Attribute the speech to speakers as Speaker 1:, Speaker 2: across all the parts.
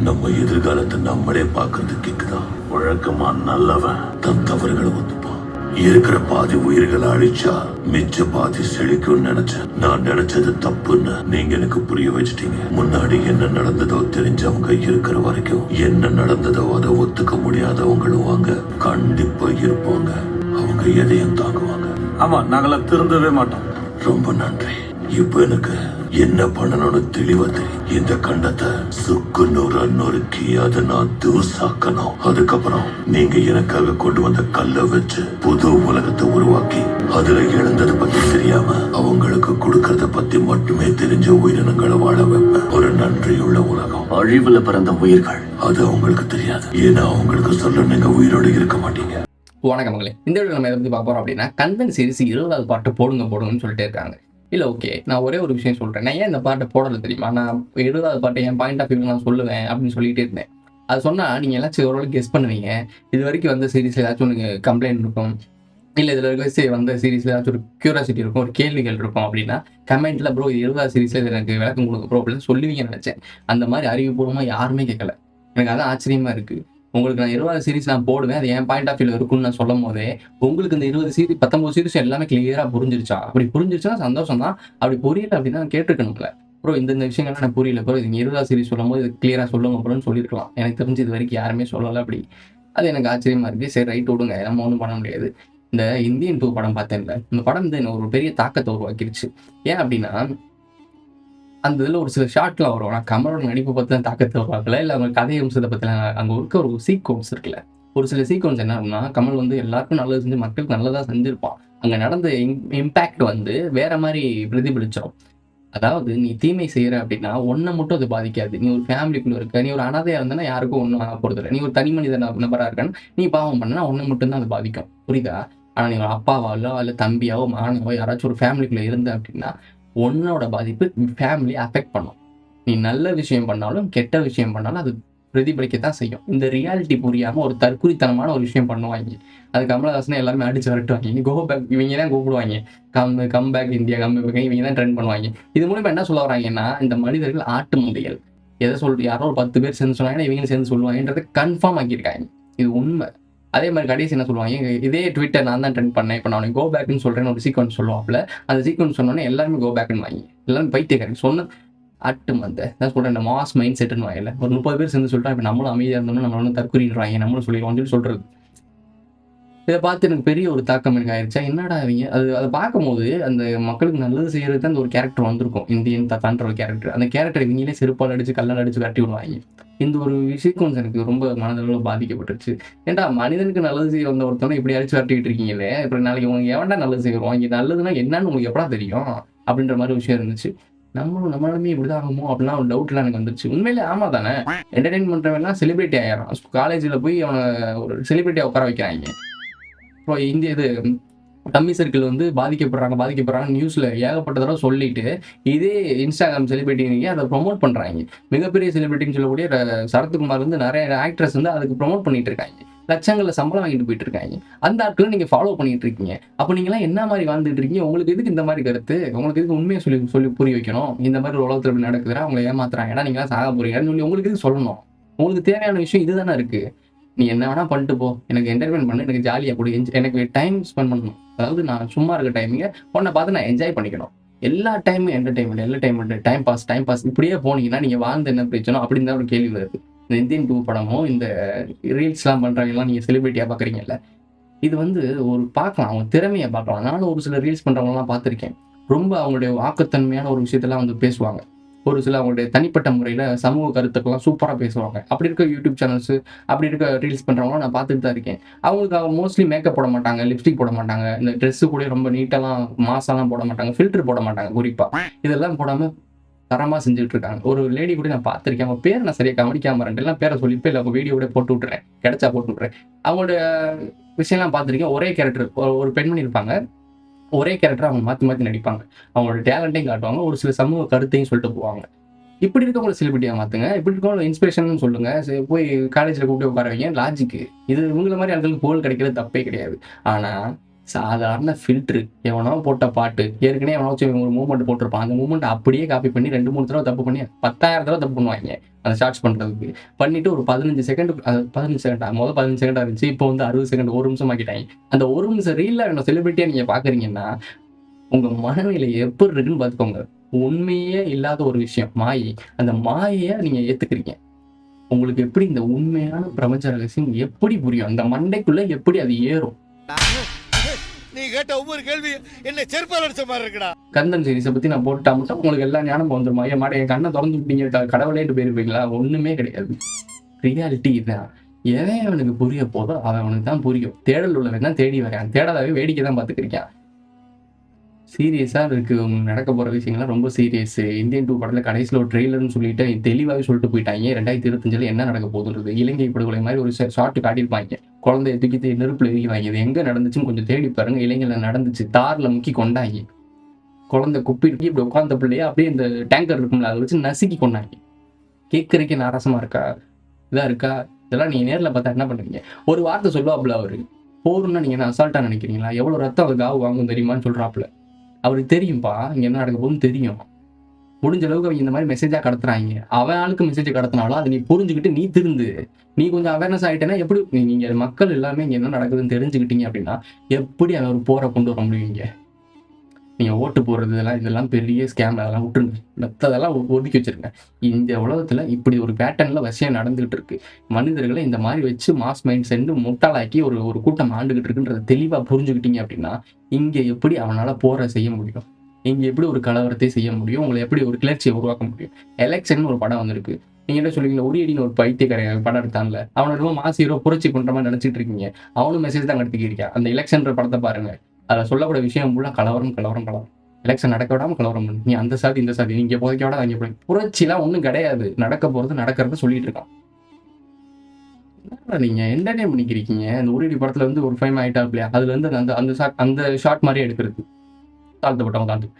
Speaker 1: நம்ம எதிர்காலத்தை நம்மளே பார்க்கறது கேக்குதான் வழக்கமா நல்லவன் தன் தவறுகளை ஒத்துப்பான். இருக்கிற பாதி உயிர்களை அழிச்சா மிச்ச பாதி செழிக்கும் நினைச்சேன். நான் நினைச்சது தப்புன்னு நீங்க எனக்கு புரிய வச்சிட்டீங்க. முன்னாடி என்ன நடந்ததோ தெரிஞ்சவங்க இருக்கிற வரைக்கும் என்ன நடந்ததோ அதை ஒத்துக்க முடியாதவங்களும் வாங்க கண்டிப்பா இருப்பாங்க அவங்க எதையும் தாங்குவாங்க.
Speaker 2: ஆமா நாங்களாம் திருந்தவே மாட்டோம்.
Speaker 1: ரொம்ப நன்றி. இப்ப எனக்கு என்ன பண்ணணும்னு தெளிவா தெரியும். இந்த கண்டத்தை சுக்கு நூறு நொறுக்கி அதை நான் தூசாக்கணும். அதுக்கப்புறம் நீங்க எனக்காக கொண்டு வந்த கல்லை வச்சு புது உலகத்தை உருவாக்கி அதுல இழந்ததை பத்தி தெரியாம அவங்களுக்கு கொடுக்கறத பத்தி மட்டுமே தெரிஞ்ச உயிரினங்களை வாழ வைப்பேன். ஒரு நன்றியுள்ள உலகம்.
Speaker 3: அழிவுல பிறந்த உயிர்கள்.
Speaker 1: அது அவங்களுக்கு தெரியாது. ஏன்னா அவங்களுக்கு சொல்ல நீங்க உயிரோட இருக்க மாட்டீங்க.
Speaker 4: வணக்கம் மகளே. இந்த வீடியோ நம்ம எதை பற்றி பார்க்க போறோம் அப்படின்னா கந்தன் சீரிஸ் இருபதாவது பாட்டு போடுங்க போடுங்கன்னு சொல்லிட்டே இருக்காங்க. இல்லை ஓகே நான் ஒரே ஒரு விஷயம் சொல்கிறேன் நான் ஏன் இந்த பாட்டை போடலை தெரியுமா? நான் இருபதாவது பாட்டை என் பாயிண்ட் ஆஃப் வியூ நான் சொல்லுவேன் அப்படின்னு சொல்லிகிட்டே இருந்தேன். அது சொன்னால் நீங்கள் எல்லாச்சும் ஓரளவுக்கு கெஸ் பண்ணுவீங்க. இது வரைக்கும் வந்த சீரிஸில் ஏதாச்சும் ஒன்று கம்ப்ளைண்ட் இருக்கும். இல்லை இதில் இருக்க வந்த சீரிஸில் ஏதாச்சும் ஒரு கியூரியாசிட்டி இருக்கும் ஒரு கேள்விகள் இருக்கும் அப்படின்னா கமெண்ட்டில் ப்ரோ இது இருபதாவது இது எனக்கு விளக்கம் கொடுக்க ப்ரோ அப்படின்னு சொல்லுவீங்கன்னு நினச்சேன். அந்த மாதிரி அறிவுபூர்வமாக யாருமே கேட்கல. எனக்கு அதான் ஆச்சரியமாக இருக்குது உங்களுக்கு நான் இருபது சீரிஸ் நான் போடுவேன். அது என் பாயிண்ட் ஆஃப் வியூ இருக்கும்னு நான் சொல்லும் போதே உங்களுக்கு இந்த இருபது சீரிஸ் பத்தொன்பது சீரிஸ் எல்லாமே கிளியரா புரிஞ்சிருச்சா? அப்படி புரிஞ்சிருச்சுன்னா சந்தோஷம் தான். அப்படி புரியல அப்படின்னா நான் கேட்டிருக்கணும்ல ப்ரோ இந்த இந்த விஷயங்கள்லாம் நான் புரியல ப்ரோ இது இருபதா சீரிஸ் சொல்லும் போது இது கிளியரா சொல்லுங்க ப்ரோன்னு சொல்லியிருக்கலாம் எனக்கு தெரிஞ்சு இது வரைக்கும் யாருமே சொல்லலை அப்படி. அது எனக்கு ஆச்சரியமா இருக்கு. சரி ரைட் விடுங்க. நம்ம ஒன்றும் பண்ண முடியாது. இந்த இந்தியன் டூ படம் பார்த்தேன்ல. இந்த படம் வந்து ஒரு பெரிய தாக்கத்தை உருவாக்கிருச்சு. ஏன் அப்படின்னா அந்த இதில் ஒரு சில ஷார்ட்லாம் வரும். ஆனால் கமலோட நடிப்பு பற்றி தான் தாக்கத்தை உருவாக்கல இல்லை அவங்க கதை அம்சத்தை பற்றிலாம் அங்கே இருக்க ஒரு சீக்வன்ஸ் இருக்குல்ல. ஒரு சில சீக்வன்ஸ் என்ன அப்படின்னா கமல் வந்து எல்லாருக்கும் நல்லது செஞ்சு மக்களுக்கு நல்லதாக செஞ்சிருப்பான். அங்கே நடந்த இம்பேக்ட் வந்து வேற மாதிரி பிரதிபலிச்சிடும் அதாவது நீ தீமை செய்யற அப்படின்னா ஒன்றை மட்டும் அது பாதிக்காது. நீ ஒரு ஃபேமிலிக்குள்ள இருக்க நீ ஒரு அனாதையா இருந்தனா யாருக்கும் ஒன்றும் ஆக போறது நீ ஒரு தனி மனித நபராக நபரா இருக்கன்னு நீ பாவம் பண்ணனா ஒன்றை மட்டும்தான் அது பாதிக்கும். புரியுதா? ஆனால் நீ ஒரு அப்பாவாலோ இல்லை தம்பியாவோ மகனாவோ யாராச்சும் ஒரு ஃபேமிலிக்குள்ள இருந்த அப்படின்னா ஒன்னோட பாதிப்பு ஃபேமிலி அஃபெக்ட் பண்ணும். நீ நல்ல விஷயம் பண்ணாலும் கெட்ட விஷயம் பண்ணாலும் அது பிரதிபலிக்கத்தான் செய்யும். இந்த ரியாலிட்டி புரியாமல் ஒரு தற்குறித்தனமான ஒரு விஷயம் பண்ணுவாங்க. அது கமலஹாசனை எல்லாருமே அடிச்சு விரட்டுவாங்க. நீ கோ பேக் இவங்க தான் கூப்பிடுவாங்க. Come come back India come back இவங்க தான் ட்ரெண்ட் பண்ணுவாங்க. இது மூலமா என்ன சொல்ல வராங்கன்னா இந்த மனிதர்கள் ஆட்டு முந்தைகள். எதை சொல் யாரோ ஒரு பத்து பேர் சேர்ந்து சொன்னாங்கன்னா இவங்களும் சேர்ந்து சொல்லுவாங்கன்றதை கன்ஃபார்ம் ஆக்கியிருக்காங்க. இது உண்மை. அதே மாதிரி கடைசி என்ன சொல்லுவாங்க? இதே ட்விட்டர் நான் தான் ட்ரெண்ட் பண்ணேன். இப்போ நான் கோ பேக்னு சொல்றேன்னு ஒரு சீக்வன்ஸ் சொல்லுவாப்ல. அந்த சீக்வன்ஸ் சொன்னோன்னே எல்லாருமே கோ பேக்னு வாங்கி எல்லாரும் பைத்தியக்காரங்க. சொன்ன அட்டு மந்த நான் சொல்றேன் இந்த மாஸ் மைண்ட் செட்டுன்னு வாங்கல. ஒரு முப்பது பேர் சேர்ந்து சொல்லிட்டா இப்போ நம்மளும் அமைதியாக இருந்தோம்னா நம்மளும் வந்து தற்கொலைன்றாங்க நம்மளும் சொல்லிடுவோம் சொல்லி சொல்றது. இதை பார்த்து எனக்கு பெரிய ஒரு தாக்கம் எனக்கு ஆயிடுச்சா என்னடா அவங்க அது அதை பார்க்கும்போது அந்த மக்களுக்கு நல்லது செய்யறது அந்த ஒரு கேரக்டர் வந்திருக்கும். இந்தியன் தத்தான்ற ஒரு கேரக்டர் அந்த கேரக்டர் இவங்களே செருப்பால் அடிச்சு கல்லால் அடிச்சு கட்டி விடுவாங்க. இந்த ஒரு விஷயக்கும் எனக்கு ரொம்ப மனதளவில் பாதிக்கப்பட்டுருச்சு. ஏன்டா மனிதனுக்கு நல்லது செய்ய வந்த ஒருத்தவனை இப்படி அடிச்சு வரட்டிக்கிட்டு இருக்கீங்களே? இப்போ நாளைக்கு உங்க எவன்டா நல்லது செய்வோம் இங்கே நல்லதுன்னா என்னன்னு உங்களுக்கு எப்படா தெரியும்? அப்படின்ற மாதிரி விஷயம் இருந்துச்சு. நம்மளும் நம்மளுமே இப்படிதான் ஆகுமோ? அப்படிலாம் ஒரு டவுட்லாம் எனக்கு வந்துருச்சு. உண்மையிலே ஆமா தானே? என்டர்டைன் பண்றவன்லாம் செலிபிரிட்டி ஆயிடும் காலேஜில் போய் அவனை ஒரு செலிபிரிட்டியாக உட்கார வைக்கிறாங்க. அப்புறம் இந்திய இது டம்மி சர்க்கிள் வந்து பாதிக்கப்படுறாங்க பாதிக்கப்படுறாங்க நியூஸில் ஏகப்பட்ட தடவை சொல்லிட்டு இதே இன்ஸ்டாகிராம் செலிபிரிட்டிங்க அதை ப்ரொமோட் பண்ணுறாங்க மிகப்பெரிய செலிபிரிட்டின்னு சொல்லக்கூடிய சரத்குமார் வந்து நிறைய ஆக்ட்ரஸ் வந்து அதுக்கு ப்ரொமோட் பண்ணிட்டு இருக்காங்க. லட்சங்களில் சம்பளம் வாங்கிட்டு போயிட்டு இருக்காங்க. அந்த ஆட்களை நீங்கள் ஃபாலோ பண்ணிட்டு இருக்கீங்க. அப்போ நீங்களாம் என்ன மாதிரி வாழ்ந்துட்டு இருக்கீங்க? உங்களுக்கு எதுக்கு இந்த மாதிரி கருத்து? உங்களுக்கு எதுக்கு உண்மையை சொல்லி சொல்லி புரிய வைக்கணும்? இந்த மாதிரி உலகத்தில் உலகத்துல இப்படி அவங்களை ஏமாத்துறாங்க. ஏன்னா நீங்களாம் சாக போறீங்கன்னு சொல்லி உங்களுக்கு எதுக்கு சொல்லணும்? உங்களுக்கு தேவையான விஷயம் இதுதானே இருக்குது நீ என்ன வேணா பண்ணிட்டு போ. எனக்கு என்டர்டைன்மெண்ட் பண்ணு எனக்கு ஜாலியாக கொடு. எனக்கு டைம் ஸ்பெண்ட் பண்ணணும். அதாவது நான் சும்மா இருக்க டைமிங்க உன்னை பார்த்து நான் என்ஜாய் பண்ணிக்கணும். எல்லா டைமும் என்டர்டைன்மெண்ட் எல்லா time time pass time pass இப்படியே போனீங்கன்னா நீங்க வாழ்ந்து என்ன பிரச்சனை அப்படின்னு தான் ஒரு கேள்வி வருது. இந்த இந்தியன் டூ படமும் இந்த ரீல்ஸ்லாம் பண்றவங்கலாம் நீங்க செலிபிரிட்டியா பாக்குறீங்கல்ல இது வந்து ஒரு பார்க்கலாம். அவங்க திறமையை பார்க்கலாம். நானும் ஒரு சில ரீல்ஸ் பண்றவங்கலாம் பார்த்துருக்கேன். ரொம்ப அவங்களுடைய ஆக்கத்தன்மையான ஒரு விஷயத்தெல்லாம் வந்து பேசுவாங்க. ஒரு சில அவங்களுடைய தனிப்பட்ட முறையில் சமூக கருத்துக்கெல்லாம் சூப்பராக பேசுவாங்க. அப்படி இருக்க யூடியூப் சேனல்ஸ் அப்படி இருக்க ரீல்ஸ் பண்ணுறவங்களும் நான் பார்த்துட்டு தான் இருக்கேன். அவங்களுக்கு அவங்க மோஸ்ட்லி மேக்கப் போட மாட்டாங்க லிப்ஸ்டிக் போட மாட்டாங்க இந்த ட்ரெஸ்ஸு கூட ரொம்ப நீட்டெல்லாம் மாசாலாம் போட மாட்டாங்க ஃபில்டர் போட மாட்டாங்க குறிப்பாக இதெல்லாம் போடாமல் தரமாக செஞ்சுட்டு இருக்காங்க. ஒரு லேடி கூட நான் பார்த்துருக்கேன் அவங்க பேரை நான் சரியாக கவனிக்காம இருந்தேன் எல்லாம் பேரை சொல்லிட்டு இல்லை அவங்க வீடியோ கூட போட்டு விட்டுறேன். கிடைச்சா போட்டு விட்டுறேன். அவங்களோட விஷயம்லாம் பார்த்துருக்கேன். ஒரே கேரக்டர் ஒரு பெண்மணி இருப்பாங்க. ஒரே கேரக்டர் அவங்க மாற்றி மாற்றி நடிப்பாங்க. அவங்களோட டேலண்ட்டையும் காட்டுவாங்க. ஒரு சில சமூக கருத்தையும் சொல்லிட்டு போவாங்க. இப்படி இருக்கவங்கள செலிபிரிட்டியாக மாற்றுங்க இப்படி இருக்கவங்கள இன்ஸ்பிரேஷன் சொல்லுங்க. சரி, போய் காலேஜில் கூப்பிட்டு உட்கார வைங்க லாஜிக்கு இது இவங்கள மாதிரி ஆட்களுக்கு புகழ் கிடைக்கிறது தப்பே கிடையாது. ஆனால் சாதாரண ஃபில்ட்ரு எவனோ போட்ட பாட்டு. ஏற்கனவே எவனாச்சும் ஒரு மூமெண்ட் போட்டிருப்பான். அந்த மூமெண்ட் அப்படியே காப்பி பண்ணி ரெண்டு மூணு தடவை தப்பு பண்ணி பத்தாயிரம் தடவை தப்பு பண்ணுவாங்க. அந்த ஷார்ட்ஸ் பண்ணுறதுக்கு பண்ணிட்டு ஒரு பதினஞ்சு செகண்ட் பதினஞ்சு செகண்டா முதல் பதினஞ்சு செகண்டாக இருந்துச்சு. இப்போ வந்து அறுபது செகண்ட் ஒரு நிமிஷம் ஆக்கிட்டாங்க. அந்த ஒரு நிமிஷம் ரீல்ல என்ன செலிபிரிட்டியாக நீங்கள் பார்க்குறீங்கன்னா உங்கள் மனநிலை எப்படி இருக்குன்னு பார்த்துக்கோங்க. உண்மையே இல்லாத ஒரு விஷயம். மாயை. அந்த மாயையை நீங்கள் ஏற்றுக்கிறீங்க உங்களுக்கு எப்படி இந்த உண்மையான பிரபஞ்ச ரகசியம் எப்படி புரியும்? அந்த மண்டைக்குள்ள எப்படி அது ஏறும்?
Speaker 3: நீ கேட்ட ஒவ்வொரு கேள்வி என்ன செருப்பால் அடிச்ச மாதிரி இருக்குடா.
Speaker 4: கந்தன் சீரிஸை பத்தி நான் போட்டா மட்டும் உங்களுக்கு எல்லா ஞானம் வந்துருமா? என் மாட என் கண்ணை திறந்து விட்டீங்க. க- கடவுளேட்டு போயிருப்பீங்களா? ஒண்ணுமே கிடையாது. ரியாலிட்டி இதான் எவன் அவனுக்கு புரிய போதோ அவன் அவனுக்கு தான் புரியும். தேடல் உள்ளவன் தான் தேடி வரான் தேடலாவே வேடிக்கை தான் பார்த்துக்கிருக்கான் சீரியஸாக இருக்கு. நடக்க போகிற விஷயங்கள்லாம் ரொம்ப சீரியஸ் இந்தியன் டூ படத்தில் கடைசியில் ஒரு ட்ரெய்லர்னு சொல்லிட்டு தெளிவாகவே சொல்லிட்டு போயிட்டாங்க. ரெண்டாயிரத்தி இருபத்தஞ்சில் என்ன நடக்க போகுதுன்றது. இலங்கை படுகொலை மாதிரி ஒரு ஷார்ட் காட்டியிருப்பாங்க. குழந்தைய தூக்கி நெருப்பில் நெருப்புல எரிவாங்க இது எங்கே நடந்துச்சுன்னு கொஞ்சம் தேடி பாருங்க. இலங்கையில் நடந்துச்சு. தாரில் முக்கி கொண்டாங்க. குழந்தை குப்பிட்டு இப்படி உட்காந்த பிள்ளையே அப்படியே இந்த டேங்கர் இருக்கும்ல அதை வச்சு நசுக்கி கொண்டாங்க. கேட்கறதுக்கே நாராசமா இருக்கா? இதாக இருக்கா? இதெல்லாம் நீங்கள் நேரில் பார்த்தா என்ன பண்ணுறீங்க ஒரு வார்த்தை சொல்லுவாப்புல அவரு. போருன்னா நீங்கள் என்ன அசால்ட்டாக நினைக்கிறீங்களா? எவ்வளோ ரத்தம் அது காவு வாங்கும் தெரியுமான்னு சொல்கிறாப்புல அவருக்கு தெரியும்ப்பா இங்க என்ன நடக்க போகுதுன்னு தெரியும். முடிஞ்ச அளவுக்கு அவங்க இந்த மாதிரி மெசேஜா கடத்துறாங்க. அவன் ஆளுக்கு மெசேஜ் கடத்தினாலும் அதை நீ புரிஞ்சுக்கிட்டு நீ திருந்து நீ கொஞ்சம் அவேர்னஸ் ஆயிட்டேன்னா எப்படி நீங்க மக்கள் எல்லாமே இங்க என்ன நடக்குதுன்னு தெரிஞ்சுக்கிட்டீங்க அப்படின்னா எப்படி அவர் போரை கொண்டு வர முடியும் நீங்கள் நீங்க ஓட்டு போடுறது இதெல்லாம் இதெல்லாம் பெரிய ஸ்கேம் அதெல்லாம் விட்டுருங்க. மற்றதெல்லாம் ஒதுக்கி வச்சிருங்க. இந்த உலகத்துல இப்படி ஒரு பேட்டர்னில் வசியம் நடந்துகிட்டு இருக்கு. மனிதர்களை இந்த மாதிரி வச்சு மாஸ் மைண்ட் சென்று முட்டாளாக்கி ஒரு ஒரு கூட்டம் ஆண்டுகிட்டு இருக்குன்றத தெளிவா புரிஞ்சுக்கிட்டீங்க அப்படின்னா இங்க எப்படி அவனால போற செய்ய முடியும்? இங்க எப்படி ஒரு கலவரத்தை செய்ய முடியும்? உங்களை எப்படி ஒரு கிளர்ச்சியை உருவாக்க முடியும்? எலெக்ஷன் ஒரு படம் வந்திருக்கு. நீங்க என்ன சொல்லுவீங்க? உரியடின்னு ஒரு பைத்தியக்கார படம் எடுத்தான்ல. அவனை ரொம்ப மாஸ் ஹீரோ புரட்சி பண்ற மாதிரி நினைச்சிட்டு இருக்கீங்க. அவனும் மெசேஜ் தான் கடத்திக்கிறியா அந்த எலெக்ஷன்ற படத்தை பாருங்க. அதில் சொல்லக்கூடிய விஷயம் ஃபுல்லாக கலவரம் கலவரம் கலவரம். எலெக்ஷன் நடக்க விடாமல் கலவரம் பண்ணு. நீ அந்த சாதி இந்த சாதி நீங்கள் போதைக்க விட அங்கே போய். புரட்சிலாம் ஒன்றும் கிடையாது. நடக்க போகிறது நடக்கிறத சொல்லிட்டு இருக்கான். நீங்கள் நீங்க என்டர்டைன் பண்ணிக்கிறீங்க? அந்த உருடி படத்துல வந்து ஒரு ஃபைம் ஆயிட்டா இல்லையா அதுல இருந்து அந்த அந்த ஷாட் அந்த ஷாட் மாதிரி எடுக்கிறது. தாழ்த்தப்பட்டவங்க தாழ்த்து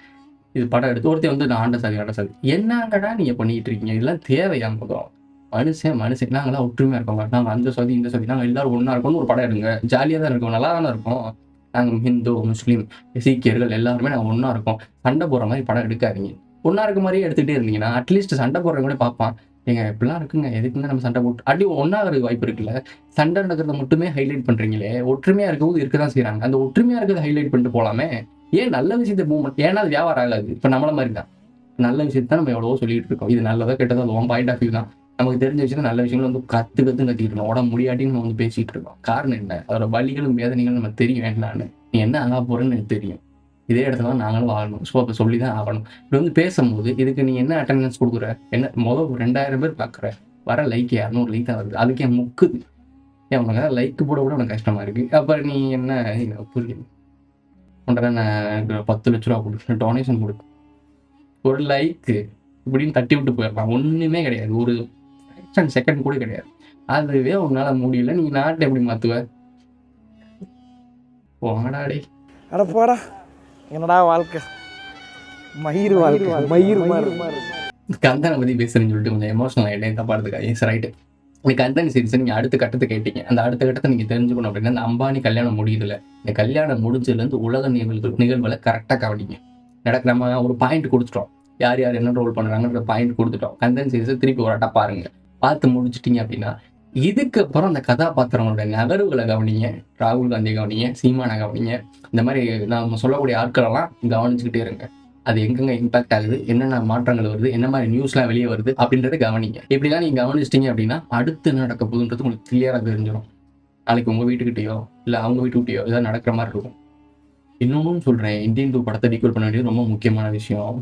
Speaker 4: இது படம் எடுத்து ஒருத்தர் வந்து நான் ஆண்ட சாதி ஆண்ட சாதி. என்னங்கடா நீங்க பண்ணிட்டு இருக்கீங்க? இதெல்லாம் தேவையா முதல் மனுஷன் மனுஷன். நாங்களாம் ஒற்றுமையா இருக்கோம். நாங்க அந்த சாதி இந்த சாதி. நாங்க எல்லாரும் ஒன்றா இருக்கோம்னு ஒரு படம் எடுங்க. ஜாலியா தான் இருக்கோம். நல்லா தானே இருக்கோம். நாங்க ஹிந்து முஸ்லீம் சீக்கியர்கள் எல்லாருமே நாங்க ஒன்றா இருக்கோம். சண்டை போடுற மாதிரி படம் எடுக்காதீங்க. ஒன்றா இருக்க மாதிரியே எடுத்துகிட்டே இருந்தீங்கன்னா அட்லீஸ்ட் சண்டை போடுறவங்க கூட பார்ப்பான். ஏங்க இப்படிலாம் இருக்குங்க. எதுக்குங்க நம்ம சண்டை போட்டு அடி ஒன்றா வாய்ப்பு இருக்குல்ல? சண்டை நடக்கிறத மட்டுமே ஹைலைட் பண்றீங்களே. ஒற்றுமையா இருக்கவும் இருக்க தான் செய்கிறாங்க அந்த ஒற்றுமையா இருக்கிறத ஹைலைட் பண்ணிட்டு போகலாமே ஏன் நல்ல விஷயத்த மூவ்மெண்ட் ஏன்னா அது வியாபாரம் ஆகாது. இப்போ நம்மள மாதிரி தான் நல்ல விஷயத்தை நம்ம எவ்வளவோ சொல்லிட்டு இருக்கோம். இது நல்லதா கெட்டதா அது உன் பாயிண்ட் ஆஃப் வியூ தான். நமக்கு தெரிஞ்ச விஷயத்த நல்ல விஷயங்களும் வந்து கத்து கத்து கத்திட்டு இருக்கோம் உடம்பு முடியாட்டின்னு நம்ம வந்து பேசிட்டு இருக்கோம் காரணம் என்ன? அதோட வலிகளும் வேதனைகளும் நம்ம தெரியும் என்னன்னு நீ என்ன ஆக போறேன்னு எனக்கு தெரியும். இதே இடத்துல தான் நாங்களும் வாழணும். ஸோ அப்போ சொல்லி தான் ஆகணும். இப்படி வந்து பேசும்போது இதுக்கு நீ என்ன அட்டெண்டன்ஸ் கொடுக்குற? என்ன முதல் ஒரு ரெண்டாயிரம் பேர் பார்க்குற. வர லைக் இரநூறு லைக் தான் வருது. அதுக்கே என் முக்குது ஏன் உனக்கு லைக் போட கூட உனக்கு கஷ்டமாக இருக்குது அப்புறம் நீ என்ன எனக்கு புரியுது உன்கிட்ட நான் பத்து லட்ச ரூபா கொடு. டொனேஷன் கொடுக்கு ஒரு லைக்கு இப்படின்னு தட்டி விட்டு போயிடலாம். ஒன்றுமே கிடையாது. ஒரு ஃபிராக்ஷன் செகண்ட் கூட கிடையாது. அதுவே உன்னால முடியல. நீ நாட்டை எப்படி மாத்துவ? போங்கடாடே
Speaker 5: அட போடா. என்னடா வாழ்க்கை? மயிர் வாழ்க்கை. மயிர் மாதிரி
Speaker 4: கந்தனை பத்தி பேசுறேன்னு சொல்லிட்டு கொஞ்சம் எமோஷனல் ஆகிட்டேன் தப்பா எடுத்துக்காது எஸ் ரைட்டு இந்த கந்தன் சீரிஸ் நீங்க அடுத்த கட்டத்தை கேட்டீங்க. அந்த அடுத்த கட்டத்தை நீங்க தெரிஞ்சுக்கணும் அப்படின்னா இந்த அம்பானி கல்யாணம் முடியுதுல. இந்த கல்யாணம் முடிஞ்சதுல இருந்து உலக நிகழ்வு நிகழ்வுகளை கரெக்டாக கவனிங்க. நடக்க நம்ம ஒரு பாயிண்ட் கொடுத்துட்டோம். யார் யார் என்ன ரோல் பண்றாங்கன்ற பாயிண்ட் கொடுத்துட்டோம். கந்தன் சீரிஸை திருப்பி ஒரு பாருங்க. பார்த்து முடிச்சிட்டீங்க அப்படின்னா இதுக்கப்புறம் அந்த கதாபாத்திரங்களோட நகர்வுகளை கவனிங்க. ராகுல் காந்தி கவனிங்க சீமானை கவனிங்க. இந்த மாதிரி நாம் சொல்லக்கூடிய ஆட்களெல்லாம் கவனிச்சுக்கிட்டே இருங்க. அது எங்கெங்க இம்பாக்ட் ஆகுது என்னென்ன மாற்றங்கள் வருது என்ன மாதிரி நியூஸ்லாம் வெளியே வருது அப்படின்றத கவனிங்க. இப்படிலாம் நீங்க கவனிச்சிட்டீங்க அப்படின்னா அடுத்து என்ன நடக்க போகுதுன்றது உங்களுக்கு கிளியராக தெரிஞ்சிடும் நாளைக்கு உங்க வீட்டுக்கிட்டேயோ இல்லை அவங்க வீட்டுக்கிட்டேயோ ஏதாவது நடக்கிற மாதிரி இருக்கும். இன்னொன்றும் சொல்கிறேன் இந்தியன் டூ படத்தை டீகோட் பண்ண வேண்டியது ரொம்ப முக்கியமான விஷயம்.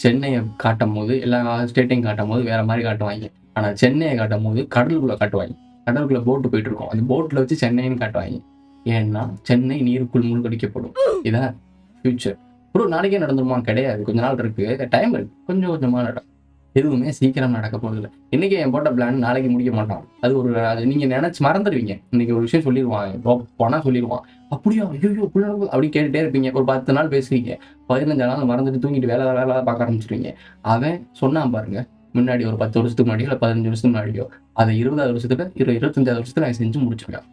Speaker 4: சென்னையை காட்டும் போது எல்லா ஸ்டேட்டையும் காட்டும் போது வேறு மாதிரி காட்டுவாங்க. ஆனா சென்னையை காட்டும் போது கடலுக்குள்ள காட்டுவாங்க. கடலுக்குள்ள போட்டு போயிட்டு இருக்கோம். அந்த போட்ல வச்சு சென்னைன்னு காட்டுவாங்க. ஏன்னா சென்னை நீருக்குள் மூழ்கடிக்கப்படும். இதான் ஃபியூச்சர் ப்ரோ நாளைக்கே நடந்துருமா? கிடையாது. கொஞ்ச நாள் இருக்கு. டைம் இருக்கு. கொஞ்சம் கொஞ்சமா நடக்கும். எதுவுமே சீக்கிரம் நடக்க போகிறதில்ல இல்லை இன்னைக்கு என் போட்ட பிளான் நாளைக்கு முடிக்க மாட்டான். அது ஒரு அது நீங்க நினைச்சு மறந்துடுவீங்க. இன்னைக்கு ஒரு விஷயம் சொல்லிடுவான் போனால் போனா சொல்லிடுவான் அப்படியா? ஐயோ இப்படி அப்படி கேட்டுட்டே இருப்பீங்க. ஒரு பத்து நாள் பேசுவீங்க. பதினஞ்சு நாள் மறந்துட்டு தூங்கிட்டு வேலை வேலை வேலை பார்க்க ஆரம்பிச்சிருவீங்க. அவன் சொன்னான் பாருங்க முன்னாடி ஒரு பத்து வருஷத்துக்கு முன்னாடியோ இல்லை பதினஞ்சு வருஷத்துக்கு முன்னாடியோ அதை இருபதாவது வருஷத்துல இரு இருபத்தஞ்சாவது வருஷத்துல அவன் செஞ்சு முடிச்சிருக்கான்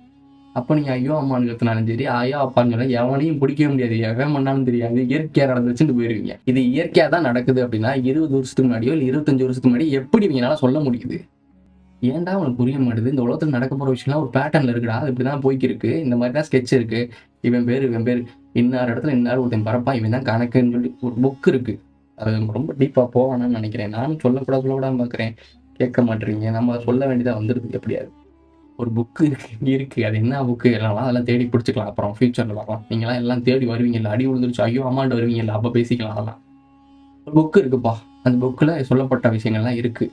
Speaker 4: அப்போ நீங்கள் ஐயோ அம்மான்னு கத்துனாலும் சரி ஐயோ அப்பான்னு சொன்னா எவனையும் பிடிக்கவே முடியாது. எவன் பண்ணாலும் தெரியாது. இயற்கையாக நடந்துச்சுன்னு போயிருவீங்க. இது இயற்கையாக தான் நடக்குது அப்படின்னா இருபது வருஷத்துக்கு முன்னாடியோ இல்லை இருபத்தஞ்சு வருஷத்துக்கு முன்னாடி எப்படி இவங்களால சொல்ல முடியுது? ஏன்டா அவனுக்கு புரிய மாட்டுது? இந்த உலகத்தில் நடக்க போகிற விஷயம்லாம் ஒரு பேட்டர்னில் இருக்குடா. அது இப்படி தான் போய்க்கிருக்கு. இந்த மாதிரி தான் ஸ்கெட்ச் இருக்கு. இவன் பேர் இவன் பேர். இன்னார் இடத்துல இன்னார் ஒருத்தன் பரப்பா இவன் தான் கணக்குன்னு சொல்லி ஒரு புக் இருக்கு. அது ரொம்ப டீப்பாக போவானு நினைக்கிறேன். நானும் சொல்லக்கூடாது சொல்லக்கூடாது பார்க்குறேன் கேட்க மாட்டேறீங்க. நம்ம சொல்ல வேண்டியதாக வந்துடுது எப்படியாது ஒரு புக்கு இருக்கு அது என்ன புக்கு எல்லாம் அதெல்லாம் தேடி பிடிச்சிக்கலாம். அப்புறம் ஃபியூச்சரில் பார்க்கலாம். நீங்களாம் எல்லாம் தேடி வருவீங்கல்ல. அடி விழுந்துருச்சு ஐயோ அம்மாண்டு வருவீங்கல்ல. அப்போ பேசிக்கலாம் அதெல்லாம். ஒரு புக்கு இருக்குப்பா. அந்த புக்கில் சொல்லப்பட்ட விஷயங்கள்லாம் இருக்குது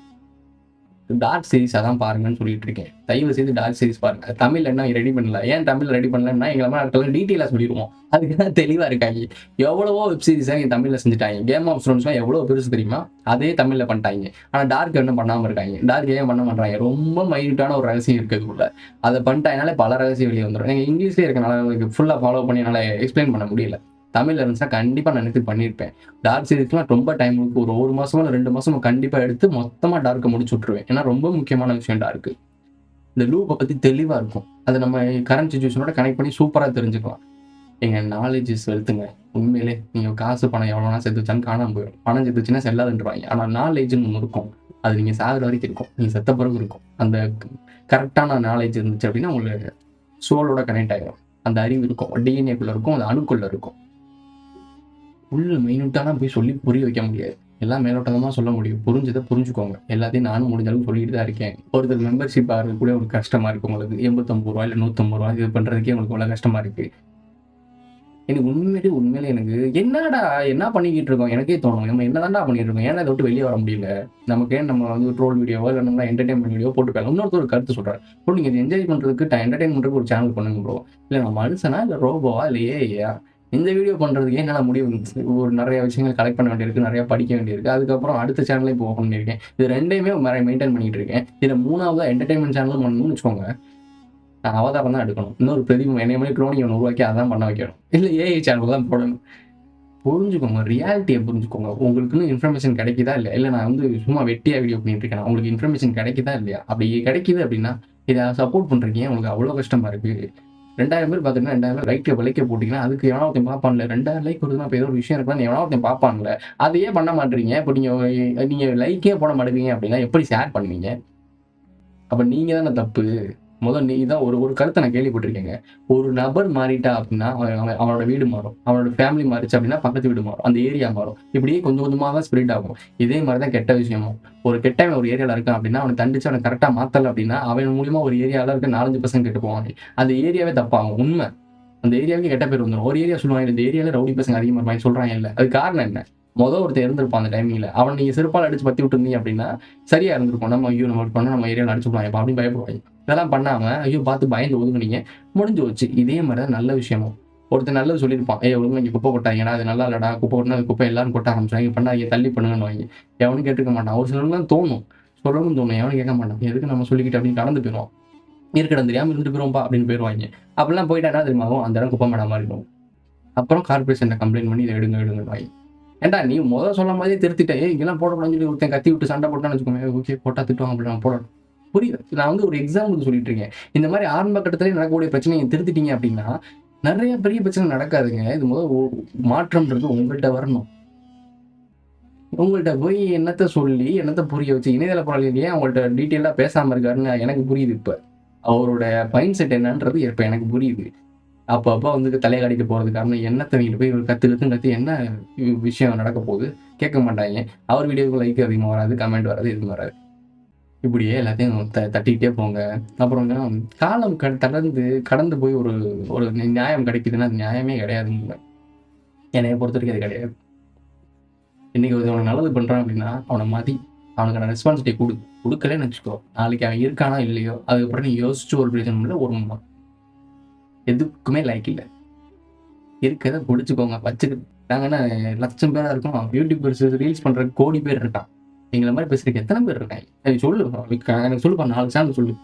Speaker 4: டார்க் சீரிஸாக தான் பாருங்கன்னு சொல்லிட்டு இருக்கேன். தயவு செய்து டார்க் சீரிஸ் பாருங்க. தமிழ் என்ன ரெடி பண்ணல. ஏன் தமிழ் ரெடி பண்ணலன்னா எங்களை மாதிரி டீட்டெயிலாக சொல்லிடுவோம் அதுக்கு தான் தெளிவாக இருக்காங்க. எவ்வளவோ வெப் சீரிஸாக இங்கே தமிழில் செஞ்சுட்டாங்க. கேம் ஆஃப் ஸ்டோன்ஸ்லாம் எவ்வளோ பெருசு தெரியுமா? அதே தமிழில் பண்ணிட்டாங்க. ஆனால் டார்க் என்ன பண்ணாமல் இருக்காங்க. டார்க் ஏன் பண்ண மாட்டாங்க ரொம்ப மைன்யூட்டான ஒரு ரகசியம் இருக்கிறதுக்குள்ள அதை பண்ணிட்டாங்கனாலே பல ரகசியம் வெளியே வந்துடும் எங்கள் இங்கிலீஷ்லேயே இருக்கனால ஃபுல்லாக ஃபாலோ பண்ணி என்னால் எக்ஸ்பிளைன் பண்ண முடியல. தமிழில் இருந்துச்சுன்னா கண்டிப்பாக நான் நினைத்து பண்ணியிருப்பேன் டார்க் சீரீஸ்லாம் ரொம்ப டைம் இருக்கும் ஒரு ஒரு மாசமோ இல்லை ரெண்டு மாசமோ கண்டிப்பாக எடுத்து மொத்தமாக டார்க்கை முடிச்சு விட்ருவேன் ஏன்னா ரொம்ப முக்கியமான விஷயம் டார்க்கு இந்த லூப்பை பற்றி தெளிவாக இருக்கும். அதை நம்ம கரண்ட் சுச்சுவேஷனோட கனெக்ட் பண்ணி சூப்பராக தெரிஞ்சுக்கலாம். எங்கள் நாலேஜ் வெல்த்துங்க உண்மையிலே நீங்கள் காசு பணம் எவ்வளோனா சேர்த்து வச்சாலும் காணாமல் போயிடும். பணம் சேர்த்துச்சுன்னா செல்லாதுன்றவாங்க. ஆனால் நாலேஜ்னு ஒன்று இருக்கும். அது நீங்கள் சாகுற வரைக்கும் இருக்கும். நீங்கள் செத்த பிறகு இருக்கும். அந்த கரெக்டான நாலேஜ் இருந்துச்சு அப்படின்னா உங்களுக்கு சோலோட கனெக்ட் ஆகிடும் அந்த அறிவு இருக்கும். டிஎன்ஏக்குள்ளே இருக்கும். அது அணுக்குள்ளே இருக்கும். உள்ள மைனூட்டாலாம் போய் சொல்லி புரிய வைக்க முடியாது. எல்லாம் மேலோட்டமாக சொல்ல முடியும். புரிஞ்சதை புரிஞ்சுக்கோங்க. எல்லாத்தையும் நானும் முடிஞ்ச அளவுக்கு சொல்லிட்டு தான் இருக்கேன். ஒருத்தர் மெம்பர்ஷிப் ஆகிறது கூட ஒரு கஷ்டமாக இருக்கு உங்களுக்கு. எண்பத்தொம்பது ரூபா இல்லை நூற்றம்பது ரூபா இது பண்ணுறதுக்கே உங்களுக்கு அவ்வளோ கஷ்டமாக இருக்குது எனக்கு உண்மையிலே உண்மையிலே எனக்கு என்னடா என்ன பண்ணிக்கிட்டு இருக்கோம்? எனக்கே தோணும். நம்ம என்னதான்டா பண்ணிட்டு இருக்கோம்? ஏன்னா அதை விட்டு வெளியே வர முடியல? நமக்கு ஏன் நம்ம வந்து ட்ரோல் வீடியோவோ இல்லை நம்ம என்டர்டைன்மெண்ட் வீடியோ போட்டு போயிடலாம் இன்னொருத்தர் ஒரு கருத்து சொல்கிறார் இப்போ நீங்கள் என்ஜாய் பண்ணுறதுக்கு என்டர்டைன் பண்ணுறதுக்கு ஒரு சேனல் பண்ணுங்க ப்ரோ இல்லை நான் மனுஷனா இல்லை ரோபோவா இல்லை ஏஐயா இந்த வீடியோ பண்ணுறதுக்கு என்னால் முடிவு ஒரு நிறைய விஷயங்கள் கலெக்ட் பண்ண வேண்டியிருக்கு நிறையா படிக்க வேண்டியிருக்கு. அதுக்கப்புறம் அடுத்த சேனலே இப்போ ஓப்பன் பண்ணியிருக்கேன் இது ரெண்டையுமே மெயின்டைன் பண்ணிட்டு இருக்கேன். இதில் மூணாவதா என்டர்டைன்மெண்ட் சேனலும் பண்ணணும்னு வச்சுக்கோங்க. நான் அவதாரம் தான் எடுக்கணும். இன்னொரு பிரதிபம் என்னைய மாதிரி க்ரோனி ஒன்று உருவாக்கி அதான் பண்ண வைக்கணும். இல்லை ஏஐ சேனல் தான் போடணும். புரிஞ்சுக்கோங்க ரியாலிட்டியை புரிஞ்சுக்கோங்க. உங்களுக்குன்னு இன்ஃபர்மேஷன் கிடைக்குதா இல்லையா? இல்லை நான் வந்து சும்மா வெட்டியாக வீடியோ பண்ணிட்டு இருக்கேன்? உங்களுக்கு இன்ஃபர்மேஷன் கிடைக்குதா இல்லையா? அப்படி கிடைக்குது அப்படின்னா இதை சப்போர்ட் பண்ணுறீங்க உங்களுக்கு அவ்வளோ கஷ்டமா இருக்குது ரெண்டாயிரம் பேர் பார்த்தீங்கன்னா ரெண்டாயிரம் பேர் லைக்கை விலைக்க போட்டிங்கன்னா அதுக்கு எவனா ஒருத்தன் பார்ப்பான்ல ரெண்டாயிரம் லைக் கொடுத்து இப்போ ஏதோ ஒரு விஷயம் இருக்குன்னா எவனா ஒருத்தன் பார்ப்பான்ல அதையே பண்ண மாட்டீங்க. இப்போ நீங்கள் நீங்கள் லைக்கே போட மாட்டேங்க அப்படின்னா எப்படி ஷேர் பண்ணுவீங்க? அப்போ நீங்கள் தானே தப்பு. முதல் நீ தான் ஒரு ஒரு கருத்தை நான் கேள்விப்பட்டிருக்கேங்க. ஒரு நபர் மாறிட்டா அப்படின்னா அவன் அவன் அவனோட வீடு மாறும். அவனோட ஃபேமிலி மாறிச்சு அப்படின்னா பக்கத்து வீடு மாறும். அந்த ஏரியா மாறும். இப்படியே கொஞ்சம் கொஞ்சமாக தான் ஸ்ப்ரெட் ஆகும். இதே மாதிரி தான் கெட்ட விஷயமும். ஒரு கெட்டவன் ஒரு ஏரியாவில் இருக்கான் அப்படின்னா அவனை தண்டிச்சு அவனை கரெக்டாக மாற்றல அப்படின்னா அவன் மூலியமாக ஒரு ஏரியாவில் இருக்க நாலஞ்சு பசங்க கெட்டு போவாங்க அந்த ஏரியாவே தப்பாகும். உண்மை. அந்த ஏரியாவுக்கு கெட்ட பேர் வந்துடும் ஒரு ஏரியா சொல்லுவாங்க இந்த ஏரியாவில் ரவுடி பசங்க அதிகமாக இருப்பாங்க சொல்கிறாங்க இல்லை. அது காரணம் என்ன? மொதல் ஒருத்தர் இருந்திருப்பான் அந்த டைமிங்கில் அவன் நீங்கள் செருப்பால் அடிச்சு பற்றி விட்டுருந்தீங்க அப்படின்னா சரியா இருந்திருக்கும். நம்ம ஐயோ நம்ம பண்ண நம்ம ஏரியாவில் அடிச்சு விடுவாங்க அப்படின்னு பயப்படுவாங்க. இதெல்லாம் பண்ணாமல் ஐயோ பார்த்து பயந்து ஒதுங்குனீங்க. முடிஞ்சு வச்சு இதே மாதிரி தான் நல்ல விஷயமும் ஒருத்தர் நல்லது சொல்லியிருப்பான். ஏ ஒழுங்கு இங்கே குப்பை கொட்டாங்கடா அது நல்லா இல்லடா. குப்பை கொட்டினா அது குப்பை. எல்லாரும் கொட்ட ஆரம்பிச்சாங்க பண்ணாங்க தள்ளி பண்ணுங்கன்னு வாங்க. எவனும் கேட்டுக்க மாட்டான். ஒரு சிலர்லாம் தோணும். சொல்லணும்னு தோணும். எவனும் கேட்க மாட்டான். எதுக்கு நம்ம சொல்லிக்கிட்டு அப்படின்னு கடந்து போயிடுவோம். இருக்கடம் தெரியாமல் இருந்துட்டு போயிருவோம்பா அப்படின்னு போயிடுவாங்க அப்படிலாம் போயிட்டா என்ன தெரியுமாவும் அந்த இடம் குப்பை மேடம் மாறிடும். அப்புறம் கார்பரேஷன்ல கம்ப்ளைண்ட் பண்ணி இதை எடுங்க எடுங்கன்னு வாங்கி. நீ முதல் சொல்ல மாதிரியே திருத்திட்டே. ஏய் இதெல்லாம் போடக்கூடாதுன்னு சொல்லி ஒருத்தன் கத்தி விட்டு சண்டை போட்டான்னு வச்சுக்கோங்க ஓகே போட்டா திட்டுவாங்க அப்படி நான் போடணும். புரியுது. நான் வந்து ஒரு எக்ஸாம்பிள் சொல்லிட்டு இருக்கேன். இந்த மாதிரி ஆரம்ப கட்டத்திலே நடக்கக்கூடிய பிரச்சனையை திருத்திட்டீங்க அப்படின்னா நிறைய பெரிய பிரச்சனை நடக்காதுங்க. இது முதல் மாற்றம்ன்றது உங்கள்கிட்ட வரணும். உங்கள்கிட்ட போய் என்னத்த சொல்லி என்னத்த புரிய வச்சு இணையதள போராளிலேயே அவங்கள்ட்ட டீட்டெயிலாக பேசாமல் இருக்காருன்னு எனக்கு புரியுது இப்போ. அவரோட மைண்ட் செட் என்னன்றது இப்போ எனக்கு புரியுது. அப்போ அப்போ வந்து தலையை காட்டிட்டு போகிறது காரணம் என்னத்தை வீட்டு போய் இவர் கற்று என்ன விஷயம் நடக்க போகுது? கேட்க மாட்டாங்க. அவர் வீடியோவுக்கு லைக் அதிகமாக வராது கமெண்ட் வராது எதுவும் வராது. இப்படியே எல்லாத்தையும் த தட்டிக்கிட்டே போங்க. அப்புறம் என்ன, காலம் க தளர்ந்து கடந்து போய் ஒரு ஒரு நியாயம் கிடைக்குதுன்னா அது நியாயமே கிடையாதுங்க என்னைய பொறுத்த வரைக்கும் அது கிடையாது. இன்னைக்கு ஒருத்தன் அவனை நல்லது பண்ணுறான் அப்படின்னா அவனை மதி. அவனுக்கான ரெஸ்பான்சிபிலிட்டி கொடு. கொடுக்கலன்னு வச்சுக்கோ. நாளைக்கு அவன் இருக்கானா இல்லையோ அதுக்கப்புறம் நீ யோசிச்சு ஒரு பிரச்சனை இல்லை ஒரு எதுக்குமே லைக் இல்லை. இருக்கிறத பிடிச்சிக்கோங்க வச்சுக்கிட்டு நாங்கன்னா லட்சம் பேராக இருக்கோம். யூடியூபர்ஸ் ரீல்ஸ் பண்ணுற கோடி பேர் இருக்கான். எங்களை மாதிரி பேசுறதுக்கு எத்தனை பேர் இருக்காங்க? எனக்கு சொல்லு. எனக்கு சொல்லுப்பா நாலு சேனல் சொல்லு.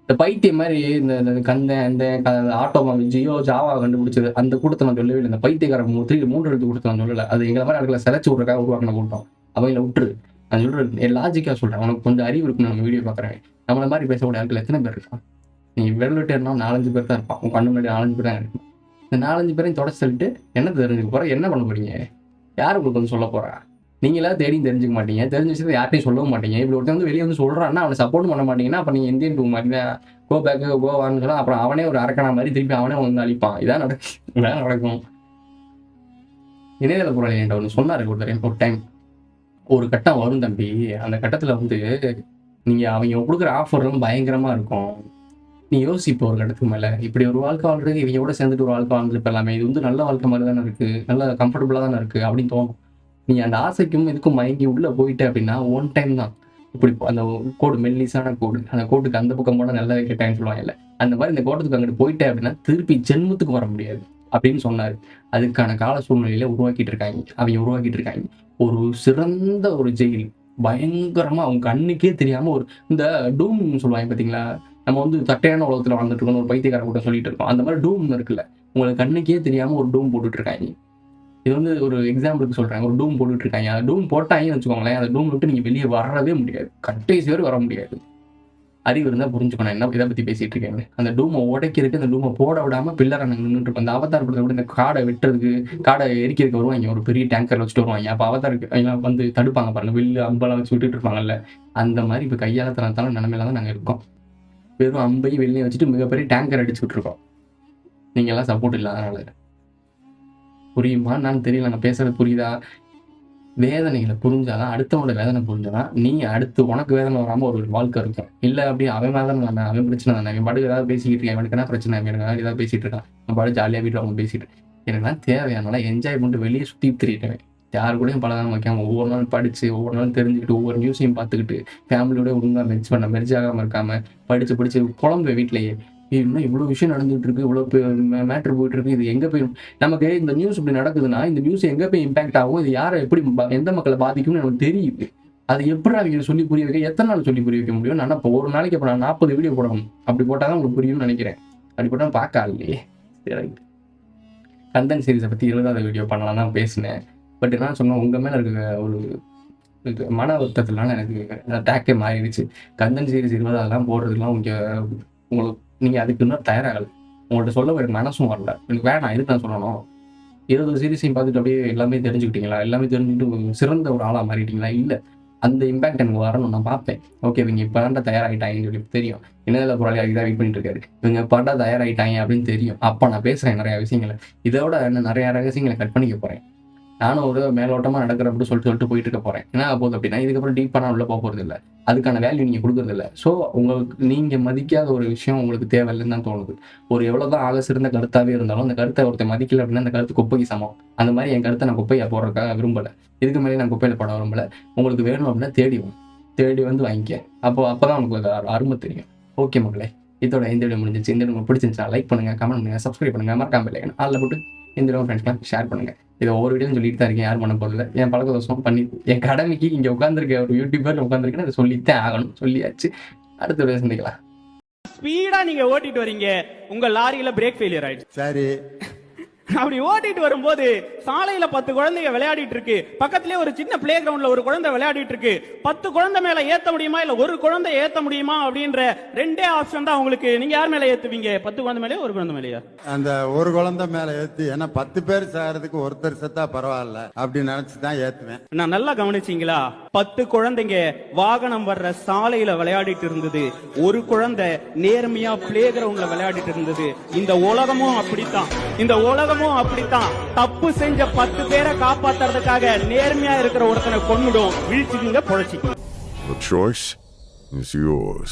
Speaker 4: இந்த பைத்தியம் மாதிரி இந்த இந்த கந்தன் இந்த க- ஆட்டோ ஜியோ ஜாவா கண்டுபிடிச்சது அந்த கூட்டத்தை நான் சொல்லவே இல்லை. இந்த பைத்தியக்கார த்ரீ மூன்று எழுத்து கூட்டத்தை நான் சொல்லலை. அது எங்களை மாதிரி ஆட்களை சிலைச்சு விட்றக்காக உருவாக்கின கூட்டம். அவங்கள விட்டுரு. நான் சொல்றேன் லாஜிக்காக சொல்கிறேன் உனக்கு கொஞ்சம் அறிவு இருக்குன்னு நம்ம வீடியோ பார்க்குறேன். நம்மளை மாதிரி பேசக்கூடிய ஆட்கள் எத்தனை பேர் இருக்கான் நீ விரல் இருந்தால் நாலஞ்சு பேர் தான் இருப்பான். உன் கண்ணு முன்னாடி நாலஞ்சு பேர் தான் இருப்பான். இந்த நாலஞ்சு பேரையும் தொடச்சு சொல்லிட்டு என்ன தெரிஞ்சுக்க போற? என்ன பண்ண போறீங்க? யார் உங்களுக்கு வந்து சொல்ல போகிறா நீங்களா தேடியும் தெரிஞ்சுக்க மாட்டீங்க. தெரிஞ்ச விஷயத்தை யார்ட்டையும் சொல்லவும் மாட்டீங்க. இப்படி ஒருத்தர் வந்து வெளியே வந்து சொல்றான்னா அவனை சப்போர்ட் பண்ண மாட்டீங்கன்னா அப்ப நீங்க இந்தியன் டூ மாதிரி கோ பேக் கோவான்னு சொல்லலாம் அப்புறம் அவனே ஒரு அரக்கணா மாதிரி திருப்பி அவனே வந்து அழிப்பான். இதான் நடக்கும் இதான் நடக்கும். இணையதள குரல் என்கிட்ட ஒன்று சொன்னாரு ஒருத்தர் ஒரு டைம் ஒரு கட்டம் வரும் தம்பி. அந்த கட்டத்துல வந்து நீங்க அவங்க கொடுக்குற ஆஃபர்லாம் பயங்கரமா இருக்கும். நீ யோசிப்ப ஒரு கட்டத்துக்கு மேலே. இப்படி ஒரு வாழ்க்கை வாழ்றது இவங்க கூட சேர்ந்துட்டு ஒரு வாழ்க்கை வாழ்ந்துட்டு எல்லாமே இது வந்து நல்ல வாழ்க்கை மாதிரி தானே இருக்கு. நல்ல கம்ஃபர்டபுளாக தானே இருக்கு அப்படின்னு தோணும். நீ அந்த ஆசைக்கும் இதுக்கும் மயங்கி உள்ள போயிட்ட அப்படின்னா ஒன் டைம் தான். இப்படி அந்த கோடு மெல்லிசான கோடு அந்த கோட்டுக்கு அந்த பக்கம் போனால் நல்ல கேட்டான்னு சொல்லுவாங்கல்ல அந்த மாதிரி இந்த கோட்டத்துக்கு அங்கிட்டு போயிட்டேன் அப்படின்னா திருப்பி ஜென்மத்துக்கு வர முடியாது அப்படின்னு சொன்னாரு. அதுக்கான கால சூழ்நிலையில உருவாக்கிட்டு இருக்காங்க. அவங்க உருவாக்கிட்டு இருக்காங்க. ஒரு சிறந்த ஒரு ஜெயில் பயங்கரமா அவங்க கண்ணுக்கே தெரியாம ஒரு இந்த டூம் சொல்லுவாங்க பாத்தீங்களா? நம்ம வந்து தட்டையான உலகத்துல வாழ்ந்துட்டு இருக்கோம் ஒரு பைத்தியக்கார கூட்டம் சொல்லிட்டு இருக்கோம். அந்த மாதிரி டூம் இருக்குல்ல உங்களுக்கு கண்ணுக்கே தெரியாம ஒரு டூம் போட்டுட்டு இருக்காங்க. இது வந்து ஒரு எக்ஸாம்பிளுக்கு சொல்கிறாங்க ஒரு டூம் போட்டுட்டு இருக்காங்க அந்த டூம் போட்டாங்கன்னு வச்சுக்கோங்களேன். அந்த டூம் விட்டு நீங்கள் வெளியே வரவே முடியாது. கடைசி வரை வர முடியாது. அறிவு இருந்தால் புரிஞ்சுக்கணும். என்ன இதை பற்றி பேசிகிட்டு இருக்கேன் அந்த டூமை உடைக்கிறதுக்கு அந்த டூமை போட விடாம பில்லரை நாங்கள் நின்றுட்டு அந்த அவதார் படத்தை விட இந்த காடை வெட்டுறதுக்கு காடை எரிக்கிறதுக்கு வருவாங்க. ஒரு பெரிய டேங்கர் வச்சுட்டு வருவாங்க. அப்போ அவதாருக்கு எல்லாம் வந்து தடுப்பாங்க பாருங்க. வில்லு அம்பெல்லாம் வச்சு விட்டுட்டு இருப்பாங்கல்ல. அந்த மாதிரி இப்போ கையால தரத்தாலும் நிலமையில தான் நாங்கள் இருக்கோம். வெறும் அம்பையும் வெளியே வச்சுட்டு மிகப்பெரிய டேங்கர் அடிச்சுட்டு இருக்கோம் நீங்கள்லாம் சப்போர்ட் இல்லாதனால. புரியுமா? நான் தெரியல. நான் பேசுறது புரியுதா? வேதனைகளை புரிஞ்சாதான் அடுத்தவனோட வேதனை புரிஞ்சாதான் நீ அடுத்து உனக்கு வேதனை வராம ஒரு வாழ்க்கை இருக்கும். இல்ல அப்படி அவன் வேதனை தானே அவன் பிரச்சனை தானே. அவன் பாட்டுக்கு ஏதாவது பேசிக்கிட்டு இருக்கேன். அவனுக்கு என்ன பிரச்சனை? அவன் எனக்கு ஏதாவது பேசிட்டு இருக்கான். அவன் பாட்டு ஜாலியா வீட்டில் அவங்க பேசிட்டு எனக்குலாம் தேவையானால என்ஜாய் பண்ணிட்டு வெளியே சுத்தி திரிட்டேன் யாரு கூடயும் பழகாம வைக்காம ஒவ்வொரு நாள் படிச்சு ஒவ்வொரு நாள் தெரிஞ்சுக்கிட்டு ஒவ்வொரு நியூஸையும் பார்த்துக்கிட்டு ஃபேமிலியோட ஒழுங்காக மெர்ஜ் பண்ண மெர்ஜ் ஆகாம இருக்காம படிச்சு படிச்சு குழம்பு வீட்லயே என்ன இன்னும் விஷயம் நடந்துட்டு இருக்கு இவ்வளோ மேட்ரு போயிட்டு இருக்கு இது எங்கே போய் நமக்கு இந்த நியூஸ் இப்படி நடக்குதுன்னா இந்த நியூஸ் எங்கே போய் இம்பாக்ட் ஆகும் இது யாரை எப்படி எந்த மக்களை பாதிக்கும்னு நமக்கு தெரியுது. அது எப்படி அவங்க சொல்லி புரிய வைக்க எத்தனை நாள் சொல்லி புரிய வைக்க முடியும்? நான் இப்போ ஒரு நாளைக்கு இப்போ நான் நாற்பது வீடியோ போடணும். அப்படி போட்டால் தான் உங்களுக்கு புரியும்னு நினைக்கிறேன். அப்படி போட்டால் பார்க்க இல்லையே சரி கந்தன் சீரிஸை பற்றி இருபதாவது வீடியோ பண்ணலாம் தான் பேசினேன். பட் என்ன சொன்னேன் உங்கள் மேலே இருக்க ஒரு இது மன வருத்தத்தினால எனக்கு அட்டாக்கே மாறிடுச்சு. கந்தன் சீரிஸ் இருபதாவதுலாம் போடுறதுலாம் உங்கள் உங்களுக்கு நீங்கள் அதுக்கு இன்னும் தயாராகலை. உங்கள்ட்ட சொல்ல ஒரு மனசும் வரல. எனக்கு வேணாம் எதுக்கு நான் சொல்லணும்? இருபது சீரிஸையும் பார்த்துட்டு அப்படியே எல்லாமே தெரிஞ்சுக்கிட்டீங்களா? எல்லாமே தெரிஞ்சுக்கிட்டு சிறந்த ஒரு ஆளாக மாறிட்டீங்களா? இல்லை. அந்த இம்பாக்ட் எனக்கு வரணும் நான் பார்ப்பேன். ஓகே இவங்க இப்போ தாண்டா தயாராகிட்டாங்கன்னு சொல்லி தெரியும். இணையதள பொருளை தான் வெயிட் பண்ணிட்டு இருக்காரு. இவங்க பாண்டா தயாராகிட்டாங்க அப்படின்னு தெரியும். அப்போ நான் பேசுகிறேன் நிறைய விஷயங்களை. இதோட இன்னும் நிறைய ரகசியங்களை கட் பண்ணிக்க போகிறேன் நானும் ஒரு மேலோட்டமாக நடக்கிறப்படி சொல்லிட்டு சொல்லிட்டு போயிட்டு இருக்க போகிறேன் என்ன போகுது அப்படின்னா இதுக்கப்புறம் டீப்பாக நான் உள்ள போக போகிறது இல்லை அதுக்கான வேல்யூ நீங்கள் கொடுக்கறது இல்லை. ஸோ உங்களுக்கு நீங்கள் மதிக்காத ஒரு விஷயம் உங்களுக்கு தேவையில்லைன்னு தான் தோணுது. ஒரு எவ்வளோதான் ஆக சிறந்த கருத்தாவே இருந்தாலும் அந்த கருத்தை ஒருத்தர் மதிக்கல அப்படின்னா அந்த கருத்து குப்பைக்கு சமம். அந்த மாதிரி என் கருத்தை நான் குப்பையை போடுறதுக்காக விரும்பல. இதுக்கு மேலே நான் குப்பையில போட விரும்பல. உங்களுக்கு வேணும் அப்படின்னா தேடி தேடி வந்து வாங்கிக்க. அப்போ அப்பதான் உங்களுக்கு அருமை தெரியும். ஓகே மங்களே இதோட இந்த வீடியோ முடிஞ்சிச்சு இந்த வீடியோ உங்களுக்கு பிடிச்சிருந்துச்சா லைக் பண்ணுங்க கமெண்ட் பண்ணுங்க சப்ஸ்கிரைப் பண்ணுங்க மறக்காம இல்லை அதில் போட்டு இந்த வீடியோ ஃப்ரெண்ட்ஸ்லாம் ஷேர் பண்ணுங்க. இதை ஒவ்வொரு வீடியோ சொல்லிட்டு தான் இருக்கேன். யாரும் பண்ண போதில்ல என் பழக்க தோஷம் பண்ணி என் கடமைக்கு இங்கே உட்காந்துருக்க ஒரு யூடியூபர் உட்காந்துருக்கேன் அதை சொல்லித்தான் ஆகணும். சொல்லியாச்சு. அடுத்த வீடியோ சந்திக்கலாம்.
Speaker 6: ஸ்பீடா நீங்க ஓட்டிட்டு வரீங்க. உங்க லாரியில பிரேக் ஃபெயிலியர் ஆயிடுச்சு.
Speaker 7: சரி.
Speaker 6: அப்படி ஓட்டிட்டு வரும்போது சாலையில பத்து குழந்தைங்க விளையாடிட்டு இருக்கு. பக்கத்துலயே ஒரு சின்ன பிளே கிரவுண்ட்ல ஒரு குழந்தை விளையாடிட்டு இருக்கு. பத்து குழந்தை மேல ஏத்த முடியுமா? இல்ல ஒரு குழந்தை ஏத்த முடியுமா? அப்படின்ற ரெண்டே ஆப்ஷன் தான் உங்களுக்கு. நீங்க யார் மேல ஏத்துவீங்க? பத்து குழந்தை மேலயா ஒரு குழந்தை மேலயா?
Speaker 7: அந்த ஒரு குழந்தை மேல ஏத்தி ஏன்னா பத்து பேர் சாகிறதுக்கு ஒருத்தர் செத்தா பரவாயில்ல அப்படி நினைச்சு தான் ஏத்துவேன்.
Speaker 6: நான் நல்லா கவனிச்சீங்களா? பத்து குழந்தைங்க வாகனம் வர்ற சாலையில விளையாடிட்டு இருந்தது. ஒரு குழந்தை நேர்மையா பிளே கிரவுண்ட்ல விளையாடிட்டு இருந்தது. இந்த உலகமும் அப்படித்தான். இந்த உலகமும் அப்படித்தான். தப்பு செஞ்ச பத்து பேரை காப்பாத்துறதுக்காக நேர்மையா இருக்கிற ஒருத்தனை கொண்டுடும் வீழ்ச்சிக்குங்க பொழைச்சிக்குங்க
Speaker 8: The choice is yours.